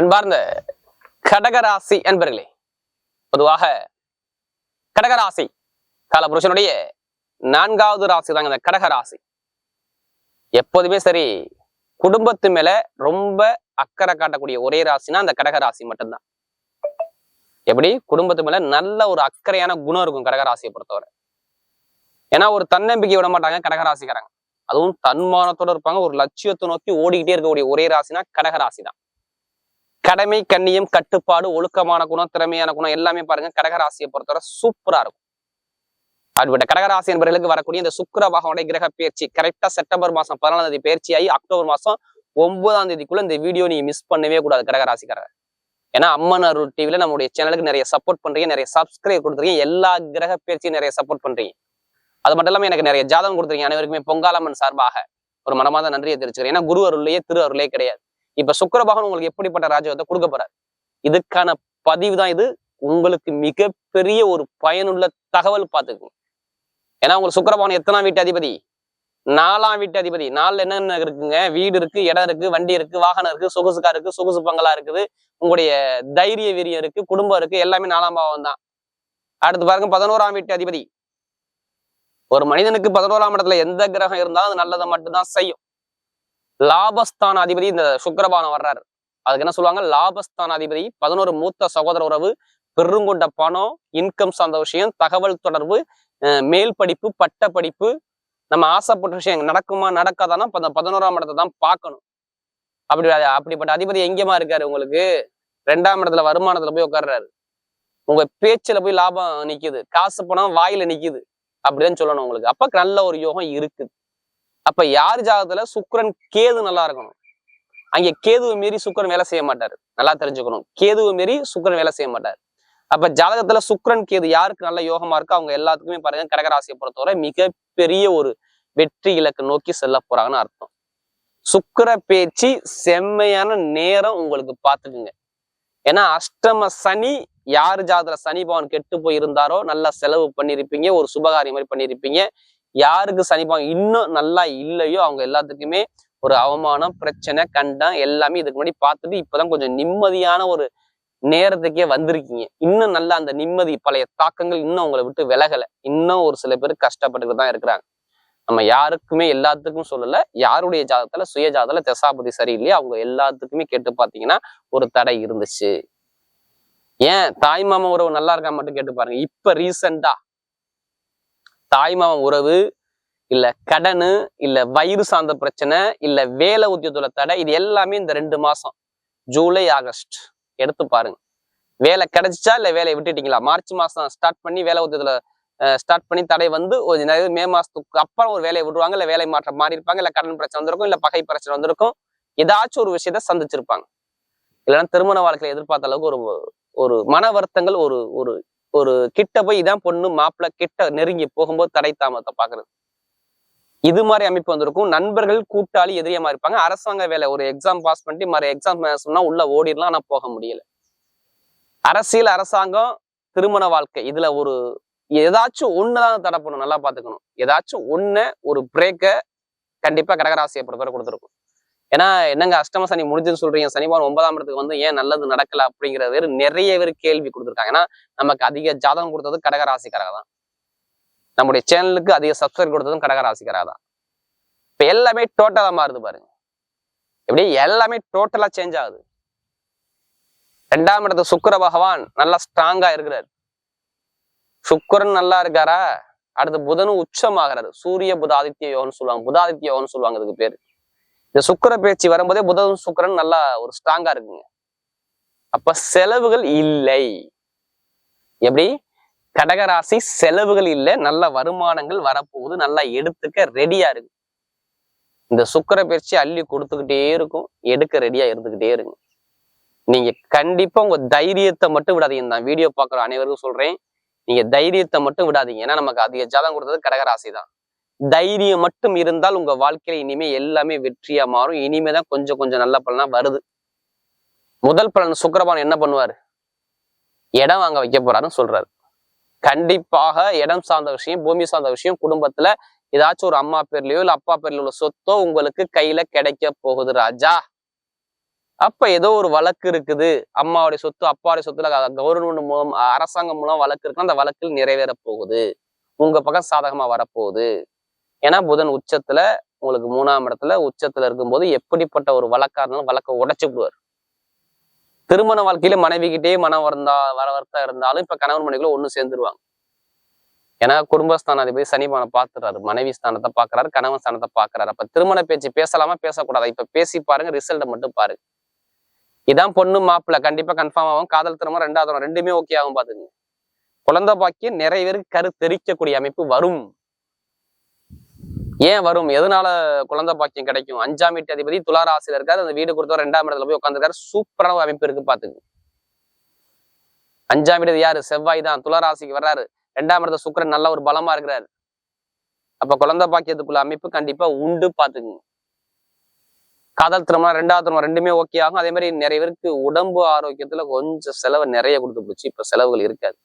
அன்பார்ந்த கடகராசி என்பர்களே பொதுவாக கடகராசி காலபுருஷனுடைய நான்காவது ராசி தாங்க இந்த கடகராசி. எப்போதுமே சரி குடும்பத்து மேல ரொம்ப அக்கறை காட்டக்கூடிய ஒரே ராசினா அந்த கடகராசி மட்டும்தான். எப்படி? குடும்பத்து மேல நல்ல ஒரு அக்கறையான குணம் இருக்கும் கடகராசியை பொறுத்தவரை. ஏன்னா ஒரு தன்னம்பிக்கை விட மாட்டாங்க கடகராசிக்காரங்க. அதுவும் தன்மானத்தோட இருப்பாங்க ஒரு லட்சியத்தை நோக்கி ஓடிக்கிட்டே இருக்கக்கூடிய ஒரே ராசினா கடகராசி தான் கடமை கண்ணியம் கட்டுப்பாடு ஒழுக்கமான குணம் திறமையான குணம் எல்லாமே பாருங்க கடகராசியை பொறுத்தவரை சூப்பரா இருக்கும். அப்படிப்பட்ட கடகராசி என்பவர்களுக்கு வரக்கூடிய இந்த சுக்கர பகவானுடைய கிரக பயிற்சி கரெக்டா செப்டம்பர் மாசம் பதினாலாம் தேதி பயிற்சி ஆகி அக்டோபர் மாசம் ஒன்பதாம் தேதிக்குள்ள இந்த வீடியோ நீ மிஸ் பண்ணவே கூடாது கடகராசிக்காரர். ஏன்னா அம்மன் அருள் டிவில நம்முடைய சேனலுக்கு நிறைய சப்போர்ட் பண்றீங்க நிறைய சப்ஸ்கிரைப் கொடுத்துருக்கீங்க எல்லா கிரக பயிற்சியும் நிறைய சப்போர்ட் பண்றீங்க. அது மட்டும் இல்லாம எனக்கு நிறைய ஜாதகம் கொடுத்துருக்கீங்க அனைவருக்குமே பொங்காலம்மன் சார்பாக. ஒரு மனமாத நன்றியை தெரிவிச்சுக்கிறேன். ஏன்னா குரு அருள்லயே திரு அருளே கிடையாது. இப்ப சுக்கிர பகவான் உங்களுக்கு எப்படிப்பட்ட ராஜ்யத்தை கொடுக்க போறாரு? இதுக்கான பதிவு தான் இது. உங்களுக்கு மிகப்பெரிய ஒரு பயனுள்ள தகவல் பார்த்துக்கோங்க. ஏன்னா உங்களுக்கு சுக்கிர பகவான் எத்தனாம் வீட்டு அதிபதி? நாலாம் வீட்டு அதிபதி. நாலுல என்னென்ன இருக்குங்க? வீடு இருக்கு இடம் இருக்கு வண்டி இருக்கு வாகனம் இருக்கு சொகுசுக்கா இருக்கு சொகுசு பங்களா இருக்குது உங்களுடைய தைரிய வீரியம் இருக்கு குடும்பம் இருக்கு எல்லாமே நாலாம் பாவம் தான். அடுத்து பாருங்க பதினோராம் வீட்டு அதிபதி. ஒரு மனிதனுக்கு பதினோராம் இடத்துல எந்த கிரகம் இருந்தாலும் அது நல்லதை மட்டும்தான் செய்யும். லாபஸ்தான அதிபதி இந்த சுக்கரபானம் வர்றாரு. அதுக்கு என்ன சொல்லுவாங்க? லாபஸ்தான அதிபதி பதினோரு மூத்த சகோதர உறவு பெருங்கொண்ட பணம் இன்கம் சார்ந்த விஷயம் தகவல் தொடர்பு மேல் படிப்பு பட்ட படிப்பு நம்ம ஆசைப்பட்ட விஷயம் நடக்குமா நடக்காதானா அந்த பதினோராம் இடத்தை தான் பார்க்கணும். அப்படி அப்படிப்பட்ட அதிபதி எங்கேயுமா இருக்காரு உங்களுக்கு? ரெண்டாம் இடத்துல வருமானத்துல போய் உட்கார்றாரு. உங்க பேச்சுல போய் லாபம் நிக்குது. காசு பணம் வாயில நிக்குது. அப்படிதான் சொல்லணும் உங்களுக்கு. அப்ப நல்ல ஒரு யோகம் இருக்குது. அப்ப யார் ஜாதகத்துல சுக்கரன் கேது நல்லா இருக்கணும்? அங்க கேதுவை மீறி சுக்கிரன் வேலை செய்ய மாட்டாரு. நல்லா தெரிஞ்சுக்கணும். கேதுவை மீறி சுக்கரன் வேலை செய்ய மாட்டாரு. அப்ப ஜாதகத்துல சுக்கரன் கேது யாருக்கு நல்ல யோகமா இருக்கோ அவங்க எல்லாத்துக்குமே பாருங்க கடகராசியை பொறுத்தவரை மிகப்பெரிய ஒரு வெற்றி இலக்கு நோக்கி செல்ல போறாங்கன்னு அர்த்தம். சுக்கர பேச்சு செம்மையான நேரம் உங்களுக்கு பார்த்துக்குங்க. ஏன்னா அஷ்டம சனி யார் ஜாதகத்துல சனி பவன் கெட்டு போயிருந்தாரோ நல்லா செலவு பண்ணியிருப்பீங்க ஒரு சுபகாரியம் மாதிரி பண்ணிருப்பீங்க. யாருக்கு சனிபாவம் இன்னும் நல்லா இல்லையோ அவங்க எல்லாத்துக்குமே ஒரு அவமானம் பிரச்சனை கண்டம் எல்லாமே இதுக்கு முன்னாடி பார்த்துட்டு இப்பதான் கொஞ்சம் நிம்மதியான ஒரு நேரத்துக்கே வந்திருக்கீங்க. இன்னும் நல்லா அந்த நிம்மதி பழைய தாக்கங்கள் இன்னும் உங்களை விட்டு விலகல. இன்னும் ஒரு சில பேர் கஷ்டப்பட்டுக்கிட்டு தான் இருக்கிறாங்க. நம்ம யாருக்குமே எல்லாத்துக்கும் சொல்லல. யாருடைய ஜாதகத்துல சுய ஜாதகத்துல தசாபதி சரியில்லையோ அவங்க எல்லாத்துக்குமே கேட்டு பார்த்தீங்கன்னா ஒரு தடை இருந்துச்சு. ஏன்? தாய் மாமா உறவு நல்லா இருக்கா மட்டும் கேட்டு பாருங்க. இப்ப ரீசெண்டா தாய் உறவு இல்ல கடனு இல்ல வயிறு சார்ந்த பிரச்சனை இல்ல வேலை உத்தியோகத்துல தடை இது எல்லாமே இந்த ரெண்டு மாசம். July August. எடுத்து பாருங்க. வேலை கிடைச்சிச்சா இல்ல வேலையை விட்டுட்டீங்களா? மார்ச் மாசம் ஸ்டார்ட் பண்ணி வேலை உத்தியோகத்துல ஸ்டார்ட் பண்ணி தடை வந்து ஒரு நிறைய மே மாசத்துக்கு அப்புறம் ஒரு வேலையை விடுவாங்க இல்ல வேலை மாற்றம் மாறி இருப்பாங்க இல்ல கடன் பிரச்சனை வந்திருக்கும் இல்ல பகை பிரச்சனை வந்திருக்கும். ஏதாச்சும் ஒரு விஷயத்த சந்திச்சிருப்பாங்க. இல்லைன்னா திருமண வாழ்க்கையில எதிர்பார்த்த அளவுக்கு ஒரு ஒரு மன வருத்தங்கள் ஒரு ஒரு ஒரு கிட்ட போய் இதான் பொண்ணு மாப்பிள்ள கிட்ட நெருங்கி போகும்போது தடை தாமதத்தை பாக்குறது இது மாதிரி அமைப்பு வந்திருக்கும். நண்பர்கள் கூட்டாளி எதிரியமா இருப்பாங்க. அரசாங்க வேலை ஒரு எக்ஸாம் பாஸ் பண்ணிட்டு மாதிரி எக்ஸாம் சொன்னா உள்ள ஓடிடலாம் ஆனா போக முடியல. அரசியல் அரசாங்கம் திருமண வாழ்க்கை இதுல ஒரு ஏதாச்சும் ஒண்ணுதான் தடை பண்ணும் நல்லா பாத்துக்கணும் ஏதாச்சும் ஒண்ணு ஒரு பிரேக்க கண்டிப்பா கடகராசியை பொறுத்தவரை கொடுத்துருக்கும். ஏன்னா என்னங்க அஷ்டம சனி முடிஞ்சுன்னு சொல்றீங்க. சனிவாரம் ஒன்பதாம் இடத்துக்கு வந்து ஏன் நல்லது நடக்கல அப்படிங்கிற பேர் நிறைய பேர் கேள்வி கொடுத்துருக்காங்க. ஏன்னா நமக்கு அதிக ஜாதகம் கொடுத்தது கடகராசிக்காரங்க தான். நம்முடைய சேனலுக்கு அதிக சப்ஸ்கிரைப் கொடுத்ததும் கடகராசிக்காரா தான். இப்ப எல்லாமே டோட்டலா மாறுது பாருங்க. எப்படி? எல்லாமே டோட்டலா சேஞ்ச் ஆகுது. ரெண்டாம் இடத்து சுக்கிர பகவான் நல்லா ஸ்ட்ராங்கா இருக்கிறார். சுக்கரன் நல்லா இருக்காரா? அடுத்து புதனும் உச்சமாகிறாரு. சூரிய புதாதித்ய யோகம்னு சொல்லுவாங்க. புதாதித்ய யோகம்னு சொல்லுவாங்க இதுக்கு பேரு. இந்த சுக்கர பேச்சு வரும்போதே புதன் சுக்கிரன் நல்லா ஒரு ஸ்ட்ராங்கா இருக்குங்க. அப்ப செலவுகள் இல்லை. எப்படி? கடகராசி செலவுகள் இல்லை நல்ல வருமானங்கள் வரப்போகுது நல்லா எடுத்துக்க ரெடியா இருக்கு. இந்த சுக்கர பயிற்சி அள்ளி கொடுத்துக்கிட்டே இருக்கும் எடுக்க ரெடியா இருந்துகிட்டே இருங்க. நீங்க கண்டிப்பா உங்க தைரியத்தை மட்டும் விடாதீங்க. நான் வீடியோ பாக்குற அனைவருக்கும் சொல்றேன். நீங்க தைரியத்தை மட்டும் விடாதீங்க. ஏன்னா நமக்கு அதிக ஜாதகம் கொடுத்தது கடகராசி தான். தைரியம் மட்டும் இருந்தால் உங்க வாழ்க்கையில இனிமே எல்லாமே வெற்றியா மாறும். இனிமே தான் கொஞ்சம் கொஞ்சம் நல்ல பலனா வருது. முதல் பலன் சுக்கரபான் என்ன பண்ணுவாரு? இடம் வாங்க வைக்க போறாருன்னு சொல்றாரு. கண்டிப்பாக இடம் சார்ந்த விஷயம் பூமி சார்ந்த விஷயம் குடும்பத்துல ஏதாச்சும் ஒரு அம்மா பேர்லயோ இல்ல அப்பா பேர்ல உள்ள சொத்தோ உங்களுக்கு கையில கிடைக்க போகுது ராஜா. அப்ப ஏதோ ஒரு வழக்கு இருக்குது. அம்மாவுடைய சொத்து அப்பாவுடைய சொத்துல கவர்மெண்ட் மூலம் அரசாங்கம் மூலம் வழக்கு இருக்குன்னா அந்த வழக்கில் நிறைவேற போகுது. உங்க பக்கம் சாதகமா வரப்போகுது ஏன்னா புதன் உச்சத்துல உங்களுக்கு மூணாம் இடத்துல உச்சத்துல இருக்கும்போது எப்படிப்பட்ட ஒரு வழக்கா இருந்தாலும் வழக்கை உடைச்சு விடுவார். திருமண வாழ்க்கையில மனைவிகிட்டே மனம் வருந்தா வர இருந்தாலும் இப்ப கணவன் மனைவிகளும் ஒண்ணு சேர்ந்துருவாங்க. ஏன்னா குடும்பஸ்தானாதிபதி சனிபானை பாத்துறாரு மனைவி ஸ்தானத்தை பாக்குறாரு கணவன் ஸ்தானத்தை பாக்குறாரு அப்ப திருமண பேச்சு பேசலாமா பேசக்கூடாது? இப்ப பேசி பாருங்க ரிசல்ட்டை மட்டும் பாருங்க. இதான் பொண்ணு மாப்பிள்ள. கண்டிப்பா கன்ஃபார்ம் ஆகும். காதல் திருமணம் ரெண்டாவது ரெண்டுமே ஓகே ஆகும் பாத்துங்க குழந்தை பாக்கியம் நிறைய பேருக்கு கரு தெரிக்கக்கூடிய அமைப்பு வரும். ஏன் வரும்? எதனால குழந்தை பாக்கியம் கிடைக்கும்? அஞ்சாம் வீட்டு அதிபதி துளாராசில இருக்காரு. அந்த வீடு கொடுத்தவர் ரெண்டாம் இடத்துல போய் உட்காந்துருக்காரு சூப்பரான அமைப்பு இருக்கு பாத்துக்கு அஞ்சாம் வீடு யாரு? செவ்வாய் தான். துளாராசிக்கு வர்றாரு. ரெண்டாம் இடத்துல சுக்கரன் நல்ல ஒரு பலமா இருக்கிறாரு. அப்ப குழந்தை பாக்கியத்துக்குள்ள அமைப்பு கண்டிப்பா உண்டு பாத்துக்குங்க காதல் திருமணம் ரெண்டாவது திருமணம் ரெண்டுமே ஓகே ஆகும். அதே மாதிரி நிறைய பேருக்கு உடம்பு ஆரோக்கியத்துல கொஞ்சம் செலவு நிறைய கொடுத்து போச்சு. இப்ப செலவுகள் இருக்காது.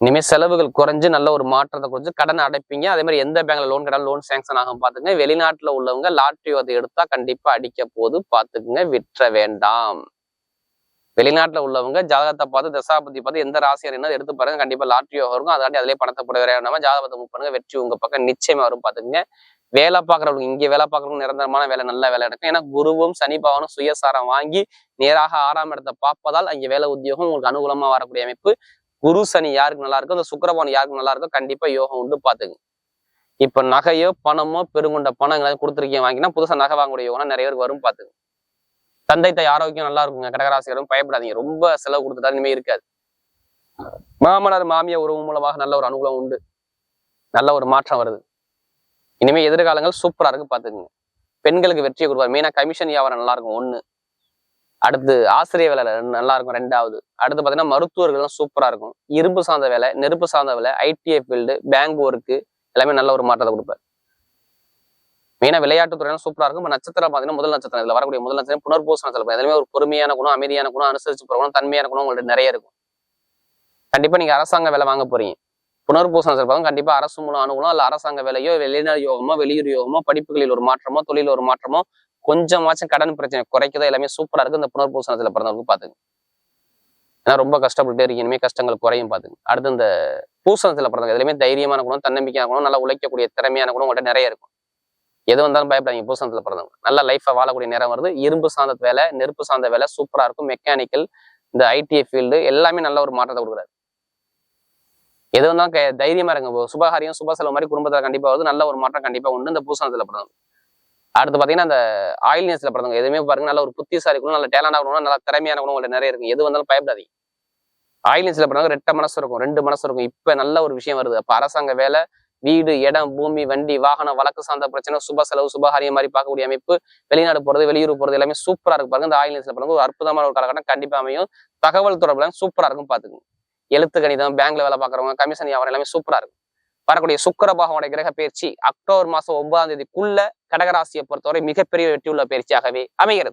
இனிமே செலவுகள் குறைஞ்சு நல்ல ஒரு மாற்றத்தை குறைஞ்சு கடனை அடைப்பீங்க. அதே மாதிரி எந்த பேங்க்ல லோன் கடன் லோன் சேங்ஷன் ஆகும் பாத்துங்க வெளிநாட்டுல உள்ளவங்க லாட்ரி அதை எடுத்தா கண்டிப்பா அடிக்க போது பாத்துக்குங்க விற்ற வேண்டாம். வெளிநாட்டுல உள்ளவங்க ஜாதகத்தை பார்த்து தசாபதி பார்த்து எந்த ராசியார் என்ன எடுத்து பாருங்க. கண்டிப்பா லாட்ரி இருக்கும். அதாட்டி அதிலே பணத்தை போட வேண்டாம ஜாதகத்தை மூவ் பண்ணுங்க. வெற்றி உங்க பக்கம் நிச்சயமா வரும் பாத்துக்குங்க வேலை பார்க்குறவங்க இங்க வேலை பார்க்குறவங்க நிரந்தரமான வேலை நல்ல வேலை எடுக்கும் ஏன்னா குருவும் சனி பவனும் சுயசாரம் வாங்கி நேராக ஆறாம் இடத்தை பார்ப்பதால் அங்க வேலை உத்தியோகம் உங்களுக்கு அனுகூலமா வரக்கூடிய அமைப்பு. குரு சனி யாருக்கு நல்லா இருக்கோ அந்த சுக்கரபவன் யாருக்கு நல்லா இருக்கோ கண்டிப்பா யோகம் உண்டு பாத்துங்க இப்ப நகையோ பணமோ பெருங்கொண்ட பணம் எங்கேயாவது கொடுத்துருக்கீங்க வாங்கினா புதுசா நகை வாங்கக்கூடிய யோகம் நிறைய பேர் வரும் பாத்துங்க தந்தை தாய் ஆரோக்கியம் நல்லா இருக்குங்க கடகராசிகரும் பயப்படாதீங்க. ரொம்ப செலவு கொடுத்துட்டா இனிமே இருக்காது. மாமனார் மாமிய உறவு மூலமாக நல்ல ஒரு அனுகூலம் உண்டு. நல்ல ஒரு மாற்றம் வருது. இனிமே எதிர்காலங்கள் சூப்பரா இருக்கு பாத்துக்குங்க பெண்களுக்கு வெற்றியை கொடுப்பாரு. மெயினா கமிஷன் வியாபாரம் நல்லா இருக்கும் ஒண்ணு. அடுத்து ஆசிரியர் வேலை நல்லா இருக்கும் ரெண்டாவது. அடுத்து பாத்தீங்கன்னா மருத்துவர்கள் சூப்பரா இருக்கும். இரும்பு சார்ந்த வேலை நெருப்பு சார்ந்த வேலை ஐடிஐ ஃபீல்டு பேங்க் ஒர்க்கு எல்லாமே நல்ல ஒரு மாற்றத்தை கொடுப்பார். மெயினாக விளையாட்டு சூப்பராக சூப்பரா இருக்கும். நட்சத்திரம் பாத்தீங்கன்னா முதல் நட்சத்திரம். இதில் வரக்கூடிய முதல் நட்சத்திரம் புனர்பூச நட்சத்திரம். எல்லாமே ஒரு பொறுமையான குணம் அமைதியான குணம் அனுசரிச்சு போகிறவங்க தன்மையான குணம் உங்கள்ட்ட நிறைய இருக்கும். கண்டிப்பா நீங்க அரசாங்க வேலை வாங்க போறீங்க. புனர்பூச நட்சத்திரம் கண்டிப்பா அரசு மூலம் அனுகூலம் இல்ல அரசாங்க வேலையோ வெளிநாடு யோகமோ வெளியூர் யோகமோ படிப்புகளில் ஒரு மாற்றமோ தொழில் ஒரு மாற்றமோ கொஞ்சமாச்சும் கடன் பிரச்சனை குறைக்குதோ எல்லாமே சூப்பரா இருக்கு. இந்த புனர்பூசணத்துல பிறந்தவங்களுக்கு பாத்துங்க ஏன்னா ரொம்ப கஷ்டப்பட்டு இருக்கு இனிமே கஷ்டங்கள் குறையும் பாத்துங்க அடுத்து இந்த பூசணத்துல பிறந்தவங்க எதுலையுமே தைரியமான குணம் தன்னம்பிக்கையான குணம் நல்லா உழைக்கக்கூடிய திறமையான குணம் உங்கள்கிட்ட நிறைய இருக்கும். எது வந்தாலும் பயப்படாதீங்க பூசணத்துல பிறந்தவங்க. நல்ல லைஃபை வாழக்கூடிய நேரம் வருது. இரும்பு சார்ந்த வேலை நெருப்பு சார்ந்த வேலை சூப்பரா இருக்கும். மெக்கானிக்கல் இந்த ஐடிஐ ஃபீல்டு எல்லாமே நல்ல ஒரு மாற்றத்தை கொடுக்குறாரு. எது வந்தாலும் தைரியமா இருங்க. சுபகாரியம் சுப செலவு மாதிரி குடும்பத்துல கண்டிப்பா வருது. நல்ல ஒரு மாற்றம் கண்டிப்பா உண்டு. இந்த பூசணத்துல பிறந்தவங்க. அடுத்து பாத்தீங்கன்னா அந்த ஆயில் நியூஸில் பிறந்தவங்க எதுவுமே பாருங்க நல்ல ஒரு புத்திசாலி குணம் நல்ல டேலண்டாக குணம் நல்ல திறமையான குணம் நிறைய இருக்கும் எது வந்தாலும் பயப்படாதீங்க. ஆயில் நியூஸில் பிறந்தவங்க ரெட்ட மனசு இருக்கும் ரெண்டு மனசு இருக்கும். இப்ப நல்ல ஒரு விஷயம் வருது. அப்ப அரசாங்க வேலை வீடு இடம் பூமி வண்டி வாகனம் வழக்கு சார்ந்த பிரச்சனை சுப செலவு சுபகாரியம் மாதிரி பார்க்கக்கூடிய அமைப்பு வெளிநாடு போறது வெளியூர் போறது எல்லாமே சூப்பரா இருக்கு பாருங்க. இந்த ஆயில் நியூஸில் பிறந்த ஒரு அற்புதமான ஒரு காலகட்டம் கண்டிப்பாக அமையும். தகவல் தொடர்புல சூப்பரா இருக்கும் பார்த்துக்கோங்க. எழுத்து கணிதம் பேங்க்ல வேலை பார்க்குறவங்க கமிஷன் வியாபாரம் எல்லாமே சூப்பரா இருக்கும். வரக்கூடிய சுக்கர பகவானுடைய கிரக பயிற்சி அக்டோபர் மாசம் ஒன்பதாம் தேதிக்குள்ள கடகராசியை பொறுத்தவரை மிகப்பெரிய வெற்றியுள்ள பயிற்சியாகவே அமைகிறது.